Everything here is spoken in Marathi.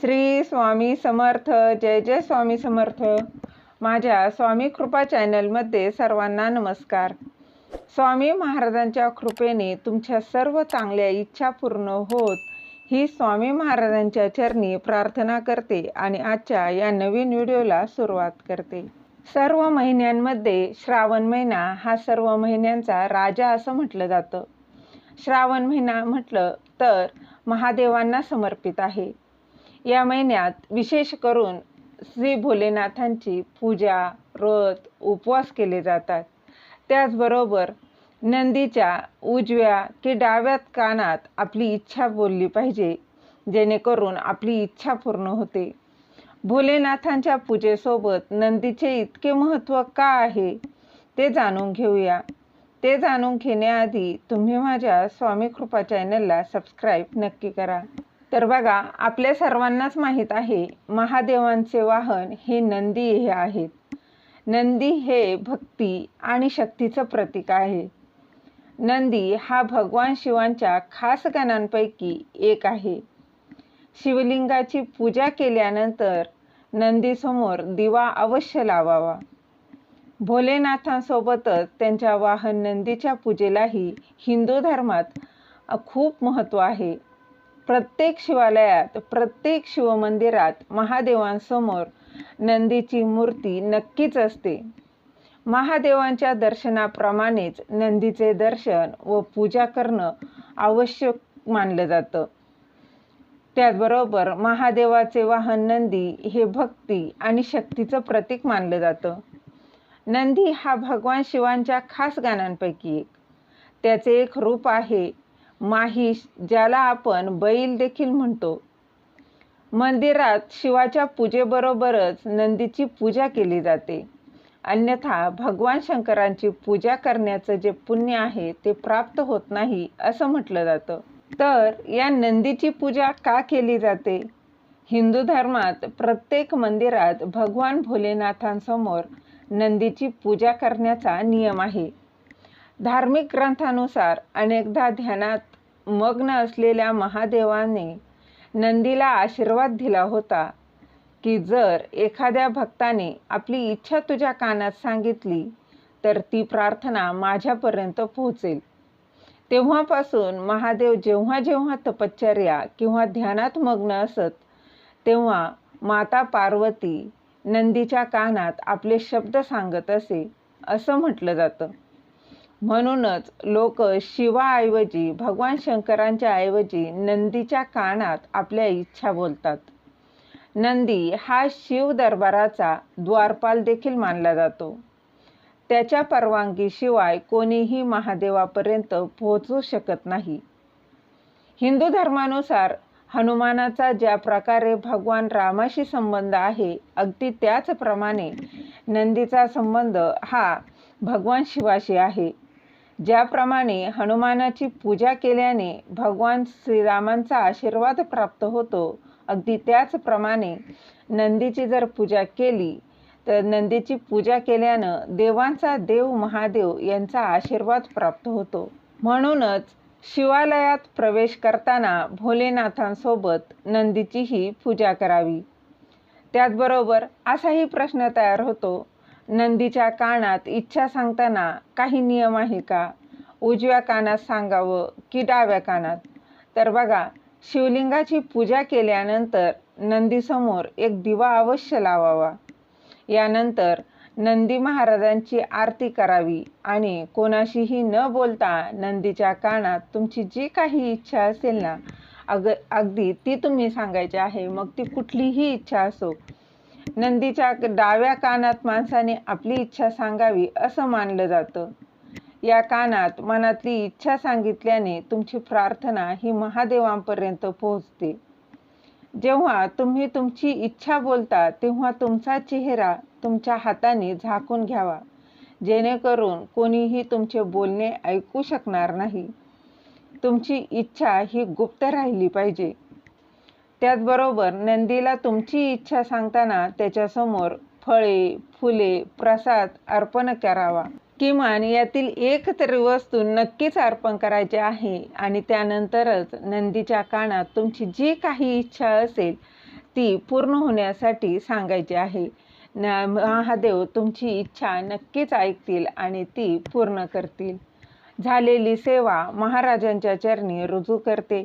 श्री स्वामी समर्थ जय जय स्वामी समर्थ. माझ्या स्वामी कृपा चॅनलमध्ये सर्वांना नमस्कार. स्वामी महाराजांच्या कृपेने तुमच्या सर्व चांगल्या इच्छा पूर्ण होत ही स्वामी महाराजांच्या चरणी प्रार्थना करते आणि आजच्या या नवीन व्हिडिओला सुरुवात करते. सर्व महिन्यांमध्ये श्रावण महिना हा सर्व महिन्यांचा राजा असं म्हटलं जातं. श्रावण महिना म्हटलं तर महादेवांना समर्पित आहे. या महिन्यात विशेष करून श्री भोलेनाथांची पूजा व्रत उपवास केले जातात. त्याचबरोबर नंदीच्या उजव्या की डाव्यात कानात आपली इच्छा बोलली पाहिजे जेणेकरून आपली इच्छा पूर्ण होते. भोलेनाथांच्या पूजेसोबत नंदीचे इतके महत्त्व का आहे ते जाणून घेऊया. ते जाणून घेण्याआधी तुम्ही माझ्या स्वामी कृपा चॅनलला सबस्क्राईब नक्की करा. तर बघा आपल्या सर्वांनाच माहीत आहे महादेवांचे वाहन हे नंदी हे आहेत. नंदी हे भक्ती आणि शक्तीचं प्रतीक आहे. नंदी हा भगवान शिवांच्या खास गणांपैकी एक आहे. शिवलिंगाची पूजा केल्यानंतर नंदीसमोर दिवा अवश्य लावावा. भोलेनाथांसोबतच त्यांच्या वाहन नंदीच्या पूजेलाही हिंदू धर्मात खूप महत्त्व आहे. प्रत्येक शिवालयात प्रत्येक शिवमंदिरात महादेवांसमोर नंदीची मूर्ती नक्कीच असते. महादेवांच्या दर्शनाप्रमाणेच नंदीचे दर्शन व पूजा करणं आवश्यक मानलं जातं. त्याचबरोबर महादेवाचे वाहन नंदी हे भक्ती आणि शक्तीचं प्रतीक मानलं जातं. नंदी हा भगवान शिवांच्या खास गाण्यांपैकी एक. त्याचे एक रूप आहे माहिष ज्याला आपण बैल देखील म्हणतो. मंदिरात शिवाच्या पूजेबरोबरच नंदीची पूजा केली जाते. अन्यथा भगवान शंकरांची पूजा करण्याचं जे पुण्य आहे ते प्राप्त होत नाही असं म्हटलं जातं. तर या नंदीची पूजा का केली जाते? हिंदू धर्मात प्रत्येक मंदिरात भगवान भोलेनाथांसमोर नंदीची पूजा करण्याचा नियम आहे. धार्मिक ग्रंथानुसार अनेकदा ध्यानात मग्न असलेल्या महादेवाने नंदीला आशीर्वाद दिला होता की जर एखाद्या भक्ताने आपली इच्छा तुझ्या कानात सांगितली तर ती प्रार्थना माझ्यापर्यंत पोहोचेल. तेव्हापासून महादेव जेव्हा जेव्हा तपश्चर्या किंवा ध्यानात मग्न असत तेव्हा माता पार्वती नंदीच्या कानात आपले शब्द सांगत असे असं म्हटलं जातं. म्हणूनच लोक शिवाऐवजी भगवान शंकरांच्या ऐवजी नंदीच्या कानात आपल्या इच्छा बोलतात. नंदी हा शिव दरबाराचा द्वारपाल देखील मानला जातो. त्याच्या परवानगीशिवाय कोणीही महादेवापर्यंत पोहोचू शकत नाही. हिंदू धर्मानुसार हनुमानाचा ज्या प्रकारे भगवान रामाशी संबंध आहे अगदी त्याचप्रमाणे नंदीचा संबंध हा भगवान शिवाशी आहे. ज्याप्रमाणे हनुमानाची पूजा केल्याने भगवान श्रीरामांचा आशीर्वाद प्राप्त होतो अगदी त्याचप्रमाणे नंदीची जर पूजा केली तर नंदीची पूजा केल्यानं देवांचा देव महादेव यांचा आशीर्वाद प्राप्त होतो. म्हणूनच शिवालयात प्रवेश करताना भोलेनाथांसोबत नंदीचीही पूजा करावी. त्याचबरोबर असाही प्रश्न तयार होतो नंदीच्या कानात इच्छा सांगताना काही नियम आहे का? उजव्या कानात सांगावं की डाव्या कानात? तर बघा शिवलिंगाची पूजा केल्यानंतर नंदीसमोर एक दिवा अवश्य लावावा. यानंतर नंदी महाराजांची आरती करावी आणि कोणाशीही न बोलता नंदीच्या कानात तुमची जी काही इच्छा असेल ना अग अगदी ती तुम्ही सांगायची आहे. मग ती कुठलीही इच्छा असो नंदीच्या डाव्या कानात माणसाने आपली इच्छा सांगावी असं मानलं जातं. या कानात मनातली इच्छा सांगितल्याने तुमची प्रार्थना ही महादेवांपर्यंत पोहोचते. जेव्हा तुम्ही तुमची इच्छा बोलता तेव्हा तुमचा चेहरा तुमच्या हाताने झाकून घ्यावा. जेणेकरून कोणीही तुमचे बोलणे ऐकू शकणार नाही. तुमची इच्छा ही गुप्त राहिली पाहिजे. त्याचबरोबर नंदीला तुमची इच्छा सांगताना त्याच्यासमोर फळे फुले प्रसाद अर्पण करावा. किमान यातील एक तरी वस्तू नक्कीच अर्पण करायची आहे आणि त्यानंतरच नंदीच्या कानात तुमची जी काही इच्छा असेल ती पूर्ण होण्यासाठी सांगायची आहे. महादेव तुमची इच्छा नक्कीच ऐकतील आणि ती पूर्ण करतील. झालेली सेवा महाराजांच्या चरणी रुजू करते.